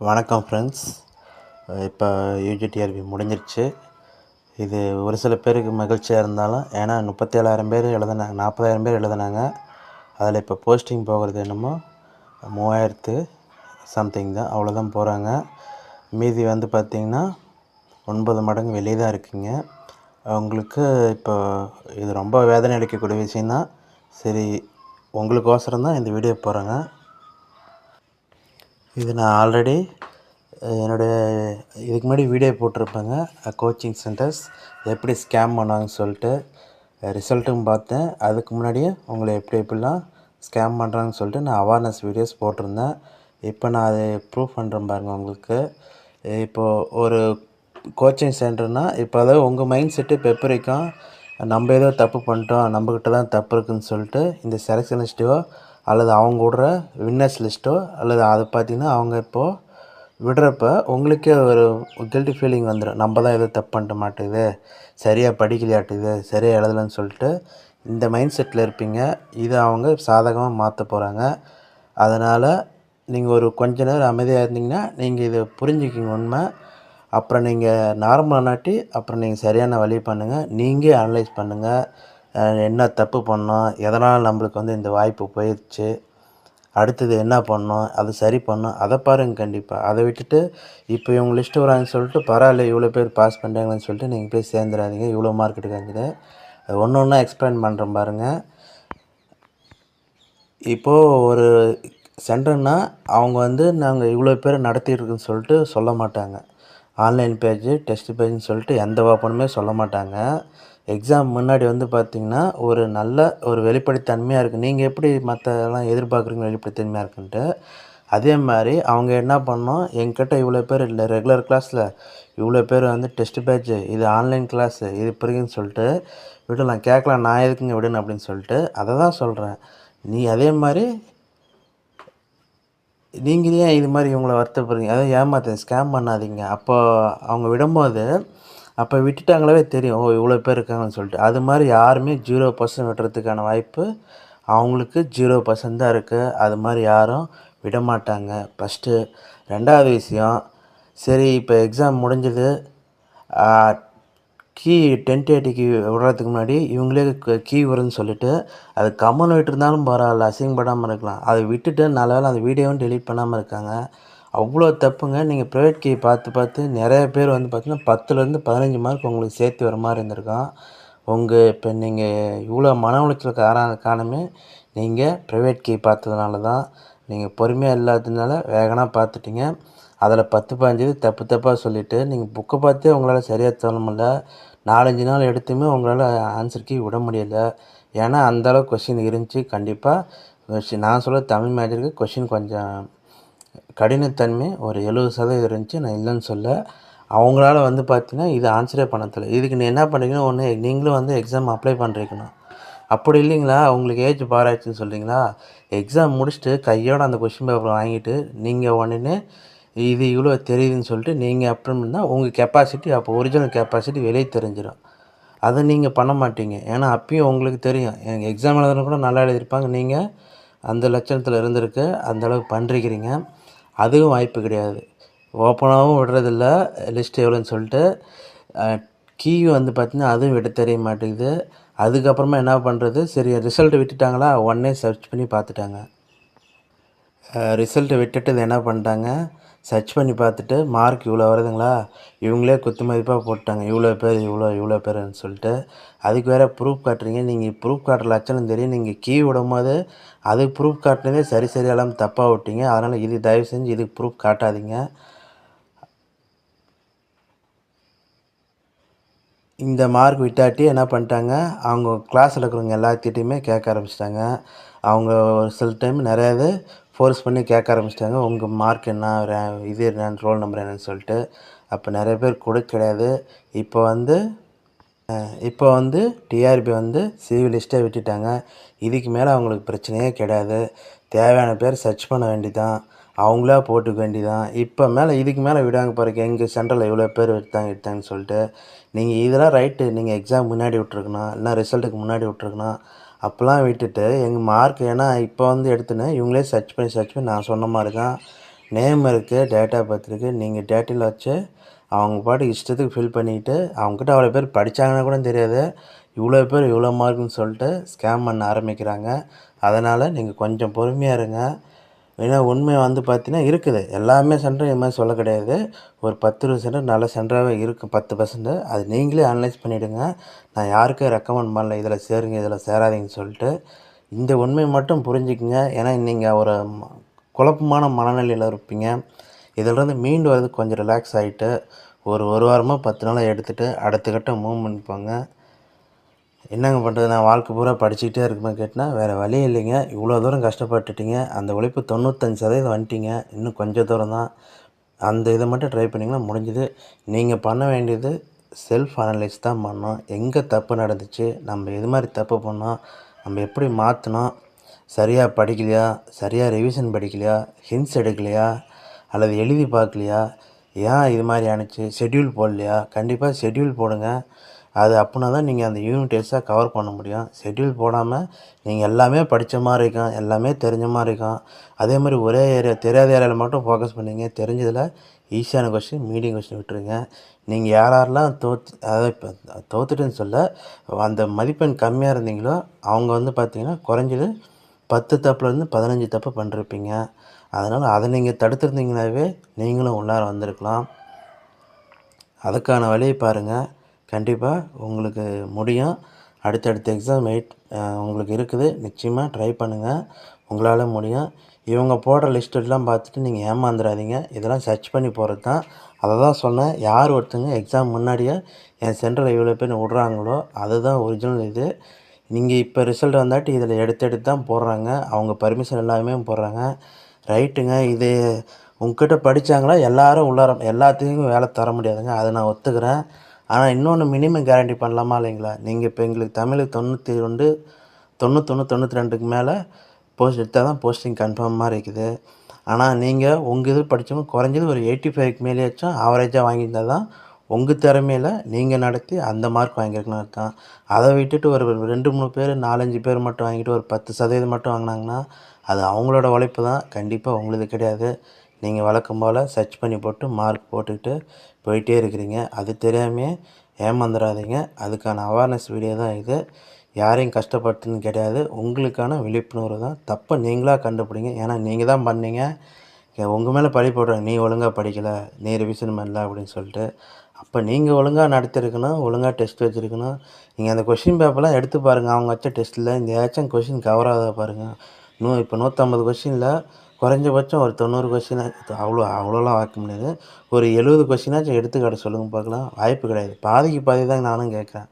வணக்கம் ஃப்ரெண்ட்ஸ் இப்போ யூஜிடிஆர்பி முடிஞ்சிருச்சு. இது ஒரு சில பேருக்கு மகிழ்ச்சியாக இருந்தாலும் ஏன்னா முப்பத்தேழாயிரம் பேர் எழுதுனாங்க நாற்பதாயிரம் பேர் எழுதுனாங்க. அதில் இப்போ போஸ்டிங் போகிறது என்னமோ மூவாயிரத்து சம்திங் தான். அவ்வளோதான் போகிறாங்க மீதி வந்து பார்த்திங்கன்னா ஒன்பது மடங்கு வெளியே தான் இருக்குங்க. அவங்களுக்கு இப்போ இது ரொம்ப வேதனை அளிக்கக்கூடிய விஷயந்தான் சரி உங்களுக்கோசரம் தான் இந்த வீடியோ போகிறேங்க இது நான் ஆல்ரெடி என்னுடைய இதுக்கு முன்னாடி வீடியோ போட்டிருப்பேங்க. கோச்சிங் சென்டர்ஸ் எப்படி ஸ்கேம் பண்ணாங்கன்னு சொல்லிட்டு ரிசல்ட்டும் பார்த்தேன். அதுக்கு முன்னாடியே உங்களை எப்படி எப்படிலாம் ஸ்கேம் பண்ணுறாங்கன்னு சொல்லிட்டு நான் அவேர்னஸ் வீடியோஸ் போட்டிருந்தேன். இப்போ நான் அதை ப்ரூவ் பண்ணுறேன் பாருங்கள் உங்களுக்கு. இப்போது ஒரு கோச்சிங் சென்டர்னால் இப்போ அதாவது உங்கள் மைண்ட் செட்டு பெப்பரிக்கும் நம்ம ஏதோ தப்பு பண்ணிட்டோம் நம்மக்கிட்ட தான் தப்பு இருக்குதுன்னு சொல்லிட்டு இந்த செலெக்ஷன் அல்லது அவங்க விடுற வின்னர்ஸ் லிஸ்ட்டோ அல்லது அதை பார்த்தீங்கன்னா அவங்க இப்போது விடுறப்ப உங்களுக்கே ஒரு கில்ட்டி ஃபீலிங் வந்துடும் நம்ம தான் எதுவும் தப்பு பண்ணிட்ட மாட்டேங்குது சரியாக படிக்கலையாட்டுது சரியாக எழுதலைன்னு சொல்லிட்டு இந்த மைண்ட் செட்டில் இருப்பீங்க. இதை அவங்க சாதகமாக மாற்ற போகிறாங்க அதனால் நீங்கள் ஒரு கொஞ்ச நேரம் அமைதியாக இருந்தீங்கன்னா நீங்கள் இதை புரிஞ்சுக்கிங்க உண்மை. அப்புறம் நீங்கள் நார்மலானாட்டி அப்புறம் நீங்கள் சரியான வழி பண்ணுங்கள் நீங்கள் அனலைஸ் பண்ணுங்கள் என்ன தப்பு பண்ணோம் எதனால் நம்மளுக்கு வந்து இந்த வாய்ப்பு போயிடுச்சு அடுத்தது என்ன பண்ணோம் அது சரி பண்ணோம் அதை பாருங்கள் கண்டிப்பாக அதை விட்டுட்டு இப்போ இவங்க லிஸ்ட்டு வராங்கன்னு சொல்லிட்டு பரவாயில்ல இவ்வளோ பேர் பாஸ் பண்ணுறாங்கன்னு சொல்லிட்டு நீங்கள் போய் சேர்ந்துடாதீங்க இவ்வளோ மார்க் எடுக்காதீங்க. அது ஒன்று ஒன்றா எக்ஸ்பிளைன் பண்ணுறேன் பாருங்கள் இப்போது ஒரு சென்டர்னால் அவங்க வந்து நாங்கள் இவ்வளோ பேர் நடத்திட்டுருக்குன்னு சொல்லிட்டு சொல்ல மாட்டாங்க. ஆன்லைன் பேஜு டெஸ்ட் பேஜ்னு சொல்லிட்டு எந்த ஓப்பனுமே சொல்ல மாட்டாங்க. எக்ஸாம் முன்னாடி வந்து பார்த்திங்கன்னா ஒரு நல்ல ஒரு வெளிப்படைத்தன்மையாக இருக்குது நீங்கள் எப்படி மற்றெல்லாம் எதிர்பார்க்குறீங்க வெளிப்படைத்தன்மையாக இருக்குன்ட்டு அதே மாதிரி அவங்க என்ன பண்ணோம் என்கிட்ட இவ்வளோ பேர் இல்லை ரெகுலர் கிளாஸில் இவ்வளோ பேர் வந்து டெஸ்ட் பேட்ச்சு இது ஆன்லைன் கிளாஸு இது பிறகுன்னு சொல்லிட்டு விடலாம் கேட்கலாம் நான் எதுக்குங்க விடணும் அப்படின்னு சொல்லிட்டு அதை தான் சொல்கிறேன் நீ அதே மாதிரி நீங்கள் ஏன் இது மாதிரி இவங்கள வருத்தப்படுறீங்க? அதாவது ஏமாத்த ஸ்கேம் பண்ணாதீங்க. அப்போ அவங்க விடும்போது அப்போ விட்டுட்டாங்களாவே தெரியும். ஓ இவ்வளோ பேர் இருக்காங்கன்னு சொல்லிட்டு. அது மாதிரி யாருமே ஜீரோ பர்சன்ட் விடுறதுக்கான வாய்ப்பு அவங்களுக்கு ஜீரோ பர்சன்ட் தான் இருக்குது அது மாதிரி யாரும் விட மாட்டாங்க ஃபஸ்ட்டு ரெண்டாவது விஷயம் சரி இப்போ எக்ஸாம் முடிஞ்சது. கீ டென் தேர்ட்டிக்கு விடுறதுக்கு முன்னாடி இவங்களே கீ வரும்னு சொல்லிட்டு அது கம்மன் விட்டுருந்தாலும் பரவாயில்ல அசிங்கப்படாமல் இருக்கலாம். அதை விட்டுட்டு நல்ல வேலை அந்த வீடியோவும் டெலீட் பண்ணாமல் இருக்காங்க. அவ்வளோ தப்புங்க. நீங்கள் ப்ரைவேட் கீ பார்த்து பார்த்து நிறைய பேர் வந்து பார்த்திங்கன்னா பத்துலேருந்து பதினஞ்சு மார்க் உங்களுக்கு சேர்த்து வர மாதிரி இருந்திருக்கும் உங்கள் இப்போ நீங்கள் இவ்வளோ மன உளைச்சல் காரணம் காரணமே நீங்கள் ப்ரைவேட் கீ பார்த்ததுனால தான். நீங்கள் பொறுமையாக இல்லாததுனால வேகனாக பார்த்துட்டீங்க. அதில் பத்து பாஞ்சது தப்பு தப்பாக சொல்லிவிட்டு நீங்கள் புக்கை பார்த்தே உங்களால் சரியாக சொல்ல முடியல. நாலஞ்சு நாள் எடுத்துமே உங்களால் ஆன்சர் கீ விட முடியல. ஏன்னா அந்தளவுக்கு கொஷின் இருந்துச்சு. கண்டிப்பாக நான் சொல்ல தமிழ் மேஜருக்கு கொஷின் கொஞ்சம் கடினத்தன்மை ஒரு எழுபது சதவீதம் இருந்துச்சு நான் இல்லைன்னு சொல்ல. அவங்களால வந்து பார்த்தீங்கன்னா இது ஆன்சரே பண்ண தெரியல. இதுக்கு நீ என்ன பண்ணுறீங்கன்னா ஒன்று நீங்களும் வந்து எக்ஸாம் அப்ளை பண்ணுறீங்கண்ணா அப்படி இல்லைங்களா? உங்களுக்கு ஏஜ் பாராச்சுன்னு சொல்கிறீங்களா எக்ஸாம் முடிச்சுட்டு கையோட அந்த கொஷின் பேப்பர் வாங்கிட்டு நீங்கள் உடனே இது இவ்வளோ தெரியுதுன்னு சொல்லிட்டு நீங்கள் அப்புறம்னா உங்கள் கெப்பாசிட்டி அப்போ ஒரிஜினல் கெப்பாசிட்டி வெளியே தெரிஞ்சிடும் அதை நீங்கள் பண்ண மாட்டீங்க. ஏன்னா அப்பயும் உங்களுக்கு தெரியும். எங்கள் எக்ஸாம் எழுதுனா கூட நல்லா எழுதியிருப்பாங்க. நீங்கள் அந்த லட்சணத்தில் இருந்திருக்கு. அந்தளவுக்கு பண்ணிருக்கிறீங்க அதுவும் வாய்ப்பு கிடையாது. ஓப்பனாகவும் விடுறதில்ல. லிஸ்ட் எவ்வளோன்னு சொல்லிட்டு கீ வந்து பார்த்திங்கன்னா அதுவும் விட தெரிய மாட்டேங்குது. அதுக்கப்புறமா என்ன பண்ணுறது சரி ரிசல்ட்டை விட்டுட்டாங்களா? உடனே சர்ச் பண்ணி பார்த்துட்டாங்க. ரிசல்ட்டை விட்டுட்டு என்ன பண்ணிட்டாங்க? சர்ச் பண்ணி பார்த்துட்டு மார்க் இவ்வளோ வருதுங்களா? இவங்களே குத்து மதிப்பாக போட்டாங்க. இவ்வளோ பேர் இவ்வளோ இவ்வளோ பேருன்னு சொல்லிட்டு அதுக்கு வேறு ப்ரூஃப் காட்டுறீங்க. நீங்கள் ப்ரூஃப் காட்டுற லட்சணம் தெரியும். நீங்கள் கீ விடும் போது அதுக்கு ப்ரூஃப் காட்டினதே சரி சரியாலாம் தப்பாக விட்டீங்க. அதனால் இது தயவு செஞ்சு இதுக்கு ப்ரூஃப் காட்டாதீங்க. இந்த மார்க் விட்டாட்டி என்ன பண்ணிட்டாங்க? அவங்க கிளாஸில் இருக்கிறவங்க எல்லாத்திட்டையுமே கேட்க ஆரம்பிச்சிட்டாங்க. அவங்க ஒரு சில டைம் நிறையாவே ஃபோர்ஸ் பண்ணி கேட்க ஆரம்பிச்சிட்டாங்க. உங்கள் மார்க் என்ன இது என்ன ரோல் நம்பர் என்னன்னு சொல்லிட்டு அப்போ நிறைய பேர் கூட கிடையாது. இப்போ வந்து இப்போ வந்து டிஆர்பி வந்து சிவிலிஸ்ட்டே விட்டுட்டாங்க. இதுக்கு மேலே அவங்களுக்கு பிரச்சனையே கிடையாது. தேவையான பேர் சர்ச் பண்ண வேண்டிதான். அவங்களா போட்டுக்க வேண்டிதான். இப்போ மேலே இதுக்கு மேலே விடாங்க பாருங்க. எங்கள் சென்டரில் இவ்வளோ பேர் எடுத்தாங்க எடுத்தாங்கன்னு சொல்லிட்டு நீங்கள் இதெல்லாம் ரைட்டு நீங்கள் எக்ஸாம் முன்னாடி விட்ருக்கணும் இல்லைனா ரிசல்ட்டுக்கு முன்னாடி விட்ருக்கணும் அப்போல்லாம் விட்டுட்டு எங்கள் மார்க் ஏன்னா இப்போ வந்து எடுத்துன்னு இவங்களே சர்ச் பண்ணி சர்ச் பண்ணி நான் சொன்ன மாதிரி தான் நேம் இருக்குது டேட் ஆஃப் பர்த் இருக்குது நீங்கள் டேட்டில் வச்சு அவங்க பாட்டு இஷ்டத்துக்கு ஃபில் பண்ணிவிட்டு அவங்ககிட்ட அவ்வளோ பேர் படித்தாங்கன்னா கூட தெரியாது. இவ்வளோ பேர் இவ்வளோ மார்க்குன்னு சொல்லிட்டு ஸ்கேம் பண்ண ஆரம்பிக்கிறாங்க. அதனால் நீங்கள் கொஞ்சம் பொறுமையாக இருங்க. ஏன்னா உண்மை வந்து பார்த்தீங்கன்னா இருக்குது. எல்லாமே சென்டர் இது மாதிரி சொல்ல கிடையாது. ஒரு பத்து இருபது சென்டர் நல்ல சென்டராகவே இருக்கும் பத்து பர்சன்ட் அது நீங்களே அனலைஸ் பண்ணிவிடுங்க நான் யாருக்கும் ரெக்கமெண்ட் பண்ணல இதில் சேருங்க இதில் சேராதீங்கன்னு சொல்லிட்டு. இந்த உண்மை மட்டும் புரிஞ்சுக்குங்க. ஏன்னா நீங்கள் ஒரு குழப்பமான மனநிலையில் இருப்பீங்க. இதிலிருந்து மீண்டு வரது கொஞ்சம் ரிலாக்ஸ் ஆகிட்டு ஒரு ஒரு வாரமாக பத்து நாளாக எடுத்துகிட்டு அடுத்த கட்டம் மூவ் பண்ணிப்பாங்க. என்னங்க பண்ணுறது? நான் வாழ்க்கை பூரா படிச்சுக்கிட்டே இருக்குமே கேட்டினா வேறு வழி இல்லைங்க. இவ்வளோ தூரம் கஷ்டப்பட்டுட்டீங்க. அந்த உழைப்பு தொண்ணூத்தஞ்சு சதவீதம் வந்துட்டீங்க. இன்னும் கொஞ்சம் தூரம் தான். அந்த இதை மட்டும் ட்ரை பண்ணிங்கன்னா முடிஞ்சுது. நீங்கள் பண்ண வேண்டியது செல்ஃப் அனலைஸ் தான் பண்ணோம் எங்கே தப்பு நடந்துச்சு? நம்ம எது மாதிரி தப்பு பண்ணோம்? நம்ம எப்படி மாற்றணும் சரியாக படிக்கலையா? சரியாக ரிவிஷன் படிக்கலையா? ஹிண்ட்ஸ் எடுக்கலையா? அல்லது எழுதி பார்க்கலையா? ஏன் இது மாதிரி ஆணுச்சு? ஷெட்யூல் போடலையா? கண்டிப்பாக ஷெட்யூல் போடுங்க. அது அப்படின்னா தான் நீங்கள் அந்த யூனிட் டெஸ்ட்டாக கவர் பண்ண முடியும். ஷெட்யூல் போடாமல் நீங்கள் எல்லாமே படித்த மாதிரி இருக்கும் எல்லாமே தெரிஞ்ச மாதிரி இருக்கும். அதே மாதிரி ஒரே ஏரியா தெரியாத ஏரியாவில் மட்டும் ஃபோக்கஸ் பண்ணீங்க தெரிஞ்சதில் ஈஸியான கொஸ்டின் மீடியம் கொஸ்டின் விட்டுருங்க. நீங்கள் யார் யாரெல்லாம் தோத்து அதாவது இப்போ தோத்துட்டுன்னு சொல்ல அந்த மதிப்பெண் கம்மியாக இருந்தீங்களோ அவங்க வந்து பார்த்தீங்கன்னா குறைஞ்சது பத்து தப்புலேருந்து பதினஞ்சு தப்பு பண்ணிருப்பீங்க. அதனால் அதை நீங்கள் தடுத்துருந்தீங்கனாவே நீங்களும் உள்ளார வந்திருக்கலாம். அதுக்கான வழியை பாருங்கள் கண்டிப்பாக உங்களுக்கு முடியும். அடுத்தடுத்த எக்ஸாம் எயிட் உங்களுக்கு இருக்குது. நிச்சயமாக ட்ரை பண்ணுங்கள் உங்களால் முடியும். இவங்க போடுற லிஸ்ட்டெல்லாம் பார்த்துட்டு நீங்கள் ஏமாந்துடாதீங்க இதெல்லாம் சர்ச் பண்ணி போகிறது தான் அதை தான் சொன்னேன். யார் ஒருத்தங்க எக்ஸாம் முன்னாடியே என் சென்டரில் இவ்வளோ பேர் விட்றாங்களோ அதுதான் ஒரிஜினல் இது. நீங்கள் இப்போ ரிசல்ட் வந்தாட்டி இதில் எடுத்து எடுத்து தான் போடுறாங்க. அவங்க பர்மிஷன் எல்லாமே போடுறாங்க. ரைட்டுங்க இது உங்ககிட்ட படித்தாங்களா எல்லாரும் உள்ளார எல்லாத்துக்கும் வேலை தர முடியாதுங்க. அதை நான் ஒத்துக்கிறேன். ஆனால் இன்னொன்று மினிமம் கேரண்டி பண்ணலாமா இல்லைங்களா? நீங்கள் இப்போ எங்களுக்கு தமிழுக்கு தொண்ணூற்றி ரெண்டு தொண்ணூத்தொன்று தொண்ணூற்றி ரெண்டுக்கு மேலே போஸ்ட் எடுத்தால் தான் போஸ்டிங் கன்ஃபார்மாக இருக்குது. ஆனால் நீங்கள் உங்கள் இது படித்தவங்க குறைஞ்சது ஒரு எயிட்டி ஃபைவ்க்கு மேலேயாச்சும் ஆவரேஜாக வாங்கியிருந்தால் தான் உங்கள் திறமையில் நீங்கள் நடத்தி அந்த மார்க் வாங்கியிருக்கணும் இருக்கான் அதை விட்டுட்டு ஒரு ரெண்டு மூணு பேர் நாலஞ்சு பேர் மட்டும் வாங்கிட்டு ஒரு பத்து சதவீதம் மட்டும் வாங்கினாங்கன்னா அது அவங்களோட உழைப்பு தான். கண்டிப்பாக உங்களுது கிடையாது. நீங்கள் வழக்கம் போல் சர்ச் பண்ணி போட்டு மார்க் போட்டுக்கிட்டு போயிட்டே இருக்கிறீங்க. அது தெரியாமையே ஏமாந்துடாதீங்க அதுக்கான அவேர்னஸ் வீடியோ தான் இது. யாரையும் கஷ்டப்படுத்துன்னு கிடையாது. உங்களுக்கான விழிப்புணர்வு தான். தப்பை நீங்களாக கண்டுபிடிங்க. ஏன்னா நீங்கள் தான் பண்ணீங்க. உங்கள் மேலே பழி போடுறாங்க நீ ஒழுங்காக படிக்கலை நீ ரிவிஷன் பண்ணல அப்படின்னு சொல்லிட்டு. அப்போ நீங்கள் ஒழுங்காக நடத்திருக்கணும். ஒழுங்காக டெஸ்ட் வச்சுருக்கணும். நீங்கள் அந்த கொஷின் பேப்பர்லாம் எடுத்து பாருங்கள் அவங்க வச்ச டெஸ்ட்டில் இந்த ஏதாச்சும் கொஷின் கவர் ஆகாத பாருங்கள் நூ இப்போ நூற்றம்பது கொஷினில் குறைஞ்சபட்சம் ஒரு தொண்ணூறு கொஷினாச்சும் அவ்வளோ அவ்வளோலாம் வாய்க்க முடியாது. ஒரு எழுபது கொஷினாச்சும் எடுத்துக்காட்ட சொல்லுங்கள் பார்க்கலாம். வாய்ப்பு கிடையாது. பாதிக்கு பாதி தான் நானும் கேட்குறேன்.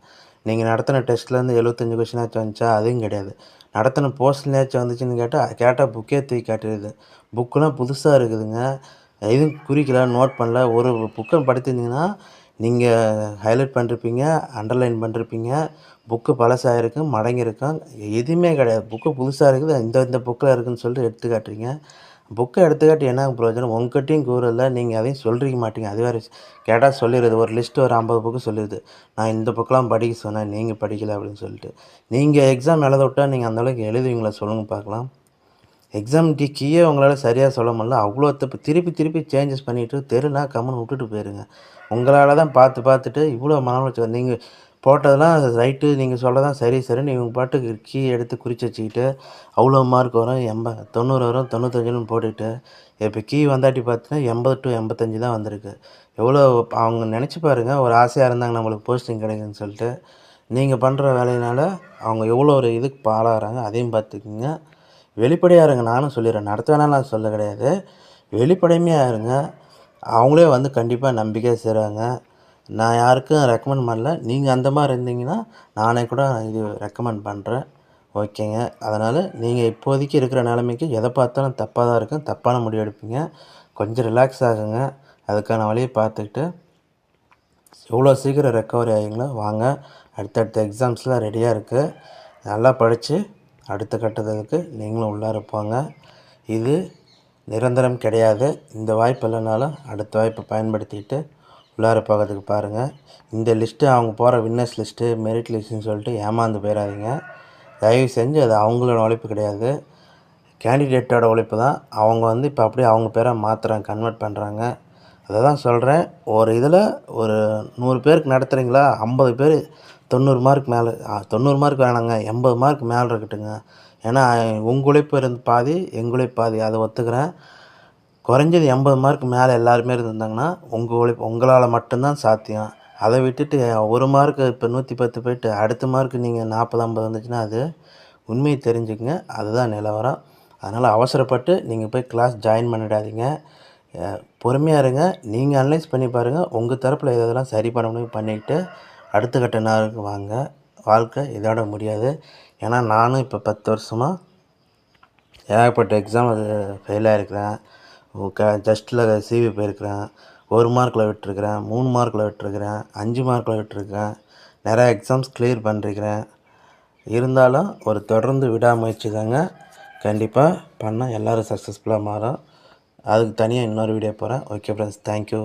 நீங்கள் நடத்தின டெஸ்ட்லேருந்து எழுபத்தஞ்சு கொஷினாச்சும் வந்துச்சா? அதுவும் கிடையாது. நடத்தின போஸ்ட்லேயாச்சும் வந்துச்சுன்னு கேட்டால் கேட்டால் புக்கே தூக்கி காட்டுறது புக்கெலாம் புதுசாக இருக்குதுங்க. எதுவும் குறிக்கல நோட் பண்ணல. ஒரு புக்கை படித்திருந்தீங்கன்னா நீங்கள் ஹைலைட் பண்ணிருப்பீங்க அண்டர்லைன் பண்ணிருப்பீங்க புக்கு பழசாக இருக்கும் மடங்கியிருக்கும் எதுவுமே கிடையாது. புக்கு புதுசாக இருக்குது இந்த இந்த புக்கில் இருக்குதுன்னு சொல்லிட்டு எடுத்து காட்டுறீங்க. புக்கை எடுத்துக்காட்டி என்ன பிரயோஜனம்? உங்ககிட்டையும் கூறல நீங்கள் அதையும் சொல்லிருக்க மாட்டீங்க. அது வேறு கேட்டால் சொல்லிடுது ஒரு லிஸ்ட்டு ஒரு ஐம்பது புக்கு சொல்லிடுது நான் இந்த புக்கெலாம் படிக்க சொன்னேன் நீங்கள் படிக்கல அப்படின்னு சொல்லிட்டு. நீங்கள் எக்ஸாம் எழுத விட்டால் நீங்கள் அந்தளவுக்கு எழுதுவீங்களா? சொல்லுங்கள் பார்க்கலாம். எக்ஸாம் டி கீயே உங்களால் சரியாக சொல்ல முடியல. அவ்வளோ தப்பு திருப்பி திருப்பி சேஞ்சஸ் பண்ணிவிட்டு தெருனா கம்முன்னு விட்டுட்டு போயிருங்க. உங்களால் தான் பார்த்து பார்த்துட்டு இவ்வளோ மன உளைச்சல் நீங்கள் போட்டதெல்லாம் ரைட்டு நீங்கள் சொல்ல தான் சரி சரின்னு இவங்க பாட்டுக்கு கீ எடுத்து குறித்து வச்சுக்கிட்டு அவ்வளோ மார்க் வரும். எண்ப தொண்ணூறு வரும் தொண்ணூத்தஞ்சுன்னு போட்டுக்கிட்டு இப்போ கீ வந்தாட்டி பார்த்தீங்கன்னா எண்பது டு எண்பத்தஞ்சு தான் வந்திருக்கு. எவ்வளோ அவங்க நினச்சி பாருங்கள் ஒரு ஆசையாக இருந்தாங்க நம்மளுக்கு போஸ்டிங் கிடைக்குன்னு சொல்லிட்டு நீங்கள் பண்ணுற வேலையினால அவங்க எவ்வளோ ஒரு இதுக்கு பாழாகிறாங்க அதையும் பார்த்துக்குங்க வெளிப்படையாக இருங்க நானும் சொல்லிடுறேன். நடத்த வேணாம் நான் சொல்ல கிடையாது. வெளிப்படைமையாக இருங்க. அவங்களே வந்து கண்டிப்பாக நம்பிக்கையாக செய்கிறாங்க நான் யாருக்கும் ரெக்கமெண்ட் பண்ணல. நீங்கள் அந்த மாதிரி இருந்தீங்கன்னா நானே கூட இது ரெக்கமெண்ட் பண்ணுறேன் ஓகேங்க. அதனால் நீங்கள் இப்போதைக்கு இருக்கிற நிலைமைக்கு எதை பார்த்தாலும் தப்பாக தான் இருக்கும். தப்பான முடிவு எடுப்பீங்க. கொஞ்சம் ரிலாக்ஸ் ஆகுங்க. அதுக்கான வழியை பார்த்துக்கிட்டு எவ்வளோ சீக்கிரம் ரெக்கவரி ஆகிங்களோ வாங்க. அடுத்தடுத்த எக்ஸாம்ஸ்லாம் ரெடியாக இருக்குது நல்லா படித்து அடுத்த கட்டத்துக்கு நீங்களும் உள்ளார போங்க. இது நிரந்தரம் கிடையாது. இந்த வாய்ப்பு இல்லைனாலும் அடுத்த வாய்ப்பை பயன்படுத்திக்கிட்டு உள்ளார போகிறதுக்கு பாருங்கள் இந்த லிஸ்ட்டு அவங்க போகிற வின்னர்ஸ் லிஸ்ட்டு மெரிட் லிஸ்ட்டுன்னு சொல்லிட்டு ஏமாந்து போயிடாதீங்க தயவு செஞ்சு அது அவங்களோட உழைப்பு கிடையாது. கேண்டிடேட்டோட உழைப்பு தான். அவங்க வந்து இப்போ அப்படியே அவங்க பேரை மாற்றுறாங்க கன்வெர்ட் பண்ணுறாங்க. அதை தான் சொல்கிறேன். ஒரு இதில் ஒரு நூறு பேருக்கு நடத்துகிறீங்களா? ஐம்பது பேர் தொண்ணூறு மார்க் மேலே தொண்ணூறு மார்க் வேணாங்க எண்பது மார்க் மேலே இருக்கட்டுங்க. ஏன்னா உங்கள் உழைப்பு இருந்து பாதி எங்கள் உழைப்பு பாதி அதை ஒத்துக்கிறேன். குறைஞ்சது எண்பது மார்க் மேலே எல்லாருமே இருந்திருந்தாங்கன்னா உங்கள் உழைப்பு உங்களால் மட்டும்தான் சாத்தியம். அதை விட்டுட்டு ஒரு மார்க்கு இப்போ நூற்றி பத்து போயிட்டு அடுத்த மார்க்கு நீங்கள் நாற்பது ஐம்பது வந்துச்சுன்னா அது உண்மையை தெரிஞ்சுக்கங்க. அதுதான் நிலவரம். அதனால் அவசரப்பட்டு நீங்கள் போய் கிளாஸ் ஜாயின் பண்ணிடாதீங்க. பொறுமையாக இருங்க. நீங்கள் அனலைஸ் பண்ணி பாருங்கள் உங்கள் தரப்பில் எதெல்லாம் சரி பண்ண முடியும் பண்ணிக்கிட்டு அடுத்த கட்ட நாளுக்கு வாங்க. வாழ்க்கை இதோட முடியாது. ஏன்னா நானும் இப்போ பத்து வருஷமாக ஏகப்பட்ட எக்ஸாம் அது ஃபெயில் ஆகிருக்கிறேன் க ஜஸ்ட்டில் சிவி போயிருக்கிறேன். ஒரு மார்க்கில் விட்டுருக்கிறேன். மூணு மார்க்கில் விட்டுருக்கிறேன். அஞ்சு மார்க்கில் விட்டுருக்கேன் நிறையா எக்ஸாம்ஸ் கிளியர் பண்ணிருக்கிறேன் இருந்தாலும் ஒரு தொடர்ந்து விடாமுயற்சி தாங்க கண்டிப்பாக பண்ணால் எல்லோரும் சக்ஸஸ்ஃபுல்லாக மாறும். அதுக்கு தனியாக இன்னொரு வீடியோ போகிறேன் ஓகே ஃப்ரெண்ட்ஸ் தேங்க்யூ